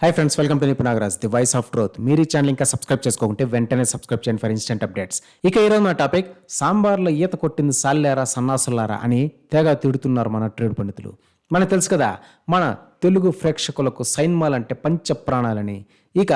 Hi friends welcome to Nipunagaraj the voice of truth మీరు ఈ channel ఇంకా subscribe చేసుకోకుంటే వెంటనే సబ్స్క్రైబ్ చేయండి ఫర్ ఇన్స్టెంట్ అప్డేట్స్ ఇక ఈరోజు నా టాపిక్ సాంబార్లో ఈత కొట్టింది సాల్లేరా సన్నాసులారా అని తెగ తిడుతున్నారు మన ట్రేడ్ పండితులు. మనకు తెలుసు కదా మన తెలుగు ప్రేక్షకులకు సైన్మాల్ అంటే పంచ ప్రాణాలని. ఇక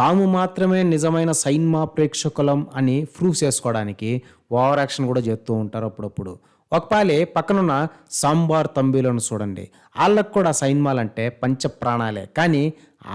తాము మాత్రమే నిజమైన సైన్మా ప్రేక్షకులం అని ప్రూవ్ చేసుకోవడానికి ఓవర్ యాక్షన్ కూడా చేస్తూ ఉంటారు అప్పుడప్పుడు. ఒకపాలి పక్కనున్న సాంబార్ తంబీలను చూడండి. వాళ్ళకు కూడా సైన్మాలంటే పంచ ప్రాణాలే కానీ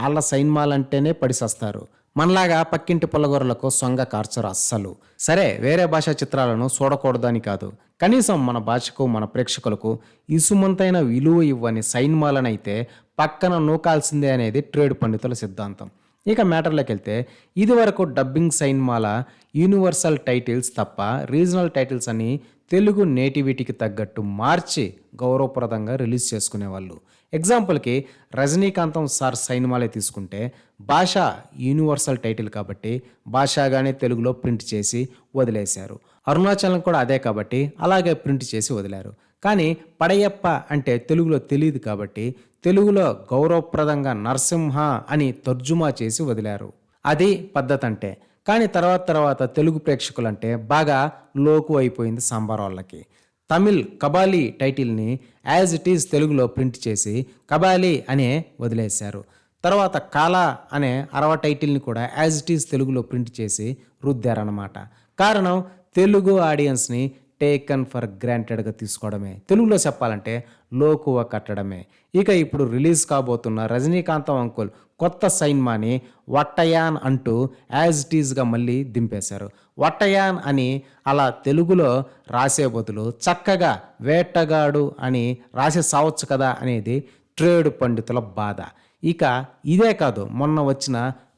వాళ్ళ సైన్మాలంటేనే పడిసేస్తారు. మనలాగా పక్కింటి పొలగొరలకు సొంగ కార్చరు అస్సలు. సరే వేరే భాషా చిత్రాలను చూడకూడదని కాదు. కనీసం మన భాషకు మన ప్రేక్షకులకు ఇసుమంతైన విలువ ఇవ్వని సైన్మాలనైతే పక్కన నూకాల్సిందే అనేది ట్రేడ్ పండితుల సిద్ధాంతం. ఇక మ్యాటర్లోకి వెళ్తే ఇదివరకు డబ్బింగ్ సైన్మాల యూనివర్సల్ టైటిల్స్ తప్ప రీజనల్ టైటిల్స్ అని తెలుగు నేటివిటీకి తగ్గట్టు మార్చి గౌరవప్రదంగా రిలీజ్ చేసుకునేవాళ్ళు. ఎగ్జాంపుల్కి రజనీకాంతం సార్ సైనిమాలే తీసుకుంటే భాష యూనివర్సల్ టైటిల్ కాబట్టి భాషగానే తెలుగులో ప్రింట్ చేసి వదిలేశారు. అరుణాచలం కూడా అదే కాబట్టి అలాగే ప్రింట్ చేసి వదిలారు. కానీ పడయప్ప అంటే తెలుగులో తెలియదు కాబట్టి తెలుగులో గౌరవప్రదంగా నరసింహ అని తర్జుమా చేసి వదిలారు. అది పద్ధతి అంటే కానీ తర్వాత తర్వాత తెలుగు ప్రేక్షకులంటే బాగా లోకు అయిపోయింది సాంబార్ వాళ్ళకి. తమిళ్ కబాలీ టైటిల్ని యాజ్ ఇట్ ఈజ్ తెలుగులో ప్రింట్ చేసి కబాలీ అనే వదిలేశారు. తర్వాత కాలా అనే అరవ టైటిల్ని కూడా యాజ్ ఇట్ ఈజ్ తెలుగులో ప్రింట్ చేసి రుద్దారనమాట కారణం తెలుగు ఆడియన్స్ని టేకన్ ఫర్ గ్రాంటెడ్గా తీసుకోవడమే. తెలుగులో చెప్పాలంటే లోకువ కట్టడమే. ఇక ఇప్పుడు రిలీజ్ కాబోతున్న రజనీకాంతం అంకుల్ కొత్త సైన్మాని వట్టయాన్ అంటూ యాజ్ ఇట్ ఈజ్గా మళ్ళీ దింపేశారు. వట్టయాన్ అని అలా తెలుగులో రాసే బదులు చక్కగా వేటగాడు అని రాసే సావచ్చు కదా అనేది ట్రేడ్ పండితుల బాధ. ఇక ఇదే కాదు మొన్న వచ్చిన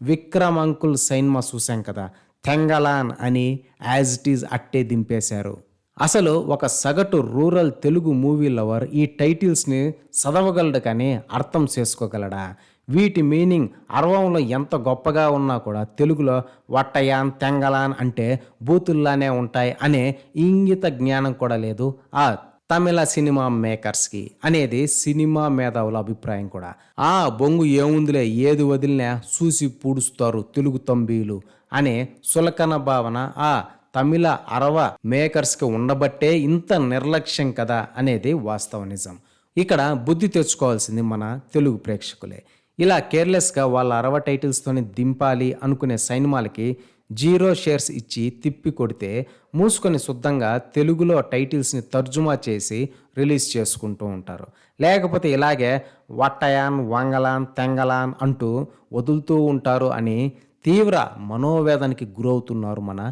విక్రమ్ అంకుల్ సైన్మా చూశాం కదా తెంగలాన్ అని యాజ్ ఇట్ ఈజ్ అట్టే దింపేశారు. అసలు ఒక సగటు రూరల్ తెలుగు మూవీ లవర్ ఈ టైటిల్స్ని చదవగలడు కానీ అర్థం చేసుకోగలడా? వీటి మీనింగ్ అరవంలో ఎంత గొప్పగా ఉన్నా కూడా తెలుగులో వట్టయాన్ తెంగలాన్ అంటే బూతుల్లానే ఉంటాయి అనే ఇంగిత జ్ఞానం కూడా లేదు ఆ తమిళ సినిమా మేకర్స్కి అనేది సినిమా మేధావుల అభిప్రాయం కూడా. ఆ బొంగు ఏముందిలే ఏది వదిలినా చూసి పూడుస్తారు తెలుగు తంబీలు అనే సులకన భావన ఆ తమిళ అరవ మేకర్స్కి ఉండబట్టే ఇంత నిర్లక్ష్యం కదా అనేది వాస్తవ నిజం. ఇక్కడ బుద్ధి తెచ్చుకోవాల్సింది మన తెలుగు ప్రేక్షకులే. ఇలా కేర్లెస్గా వాళ్ళ అరవ టైటిల్స్తోని దింపాలి అనుకునే సినిమాలకి జీరో షేర్స్ ఇచ్చి తిప్పి కొడితే మూసుకొని శుద్ధంగా తెలుగులో టైటిల్స్ని తర్జుమా చేసి రిలీజ్ చేసుకుంటూ ఉంటారు. లేకపోతే ఇలాగే వట్టయాన్ వంగలాన్ తెంగలాన్ అంటూ వదులుతూ ఉంటారు అని తీవ్ర మనోవేదనకి గురవుతున్నారు మన